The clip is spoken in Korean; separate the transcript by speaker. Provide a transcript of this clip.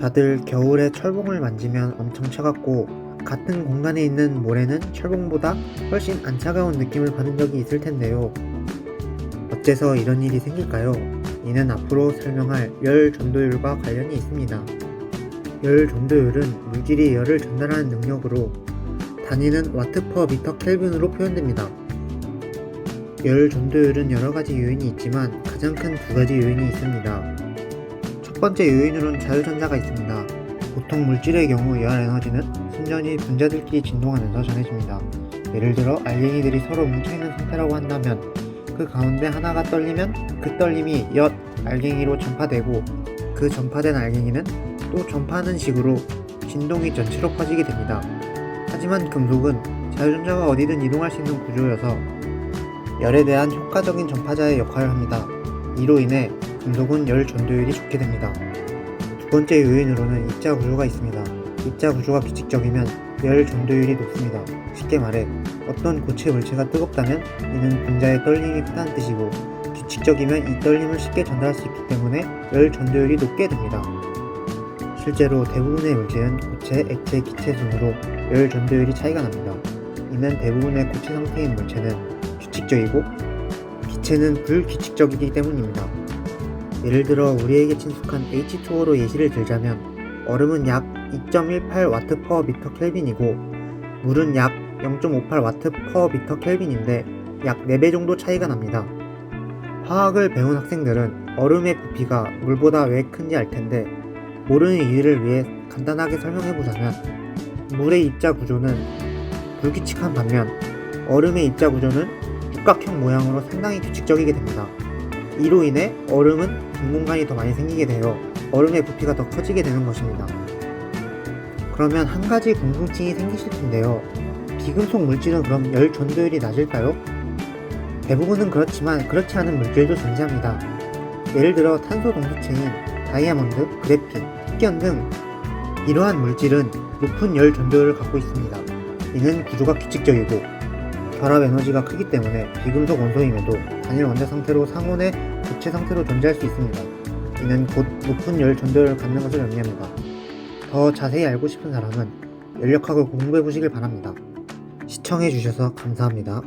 Speaker 1: 다들 겨울에 철봉을 만지면 엄청 차갑고 같은 공간에 있는 모래는 철봉보다 훨씬 안 차가운 느낌을 받은 적이 있을 텐데요. 어째서 이런 일이 생길까요? 이는 앞으로 설명할 열 전도율과 관련이 있습니다. 열 전도율은 물질이 열을 전달하는 능력으로 단위는 와트 퍼 미터 켈빈으로 표현됩니다. 열 전도율은 여러 가지 요인이 있지만 가장 큰 두 가지 요인이 있습니다. 첫 번째 요인으로는 자유전자가 있습니다. 보통 물질의 경우 열 에너지는 순전히 분자들끼리 진동하면서 전해집니다. 예를 들어 알갱이들이 서로 뭉쳐있는 상태라고 한다면 그 가운데 하나가 떨리면 그 떨림이 엿 알갱이로 전파되고 그 전파된 알갱이는 또 전파하는 식으로 진동이 전체로 퍼지게 됩니다. 하지만 금속은 자유전자가 어디든 이동할 수 있는 구조여서 열에 대한 효과적인 전파자의 역할을 합니다. 이로 인해 금속은 열 전도율이 좋게 됩니다. 두 번째 요인으로는 입자 구조가 있습니다. 입자 구조가 규칙적이면 열 전도율이 높습니다. 쉽게 말해 어떤 고체 물체가 뜨겁다면 이는 분자의 떨림이 크다는 뜻이고 규칙적이면 이 떨림을 쉽게 전달할 수 있기 때문에 열 전도율이 높게 됩니다. 실제로 대부분의 물질은 고체, 액체, 기체 순으로 열 전도율이 차이가 납니다. 이는 대부분의 고체 상태인 물체는 규칙적이고 기체는 불규칙적이기 때문입니다. 예를 들어 우리에게 친숙한 H2O로 예시를 들자면 얼음은 약 2.18 와트 퍼 미터 켈빈이고 물은 약 0.58 와트 퍼 미터 켈빈인데 약 4배 정도 차이가 납니다. 화학을 배운 학생들은 얼음의 부피가 물보다 왜 큰지 알 텐데 모르는 이들을 위해 간단하게 설명해 보자면 물의 입자 구조는 불규칙한 반면 얼음의 입자 구조는 육각형 모양으로 상당히 규칙적이게 됩니다. 이로 인해 얼음은 빈 공간이 더 많이 생기게 되어 얼음의 부피가 더 커지게 되는 것입니다. 그러면 한 가지 궁금증이 생기실 텐데요. 비금속 물질은 그럼 열 전도율이 낮을까요? 대부분은 그렇지만 그렇지 않은 물질도 존재합니다. 예를 들어 탄소 동수체인 다이아몬드, 그래핀, 흑연 등 이러한 물질은 높은 열 전도율을 갖고 있습니다. 이는 구조가 규칙적이고 결합 에너지가 크기 때문에 비금속 원소임에도 단일 원자 상태로 상온의 고체 상태로 존재할 수 있습니다. 이는 곧 높은 열 전도율을 갖는 것을 의미합니다. 더 자세히 알고 싶은 사람은 연력학을 공부해 보시길 바랍니다. 시청해 주셔서 감사합니다.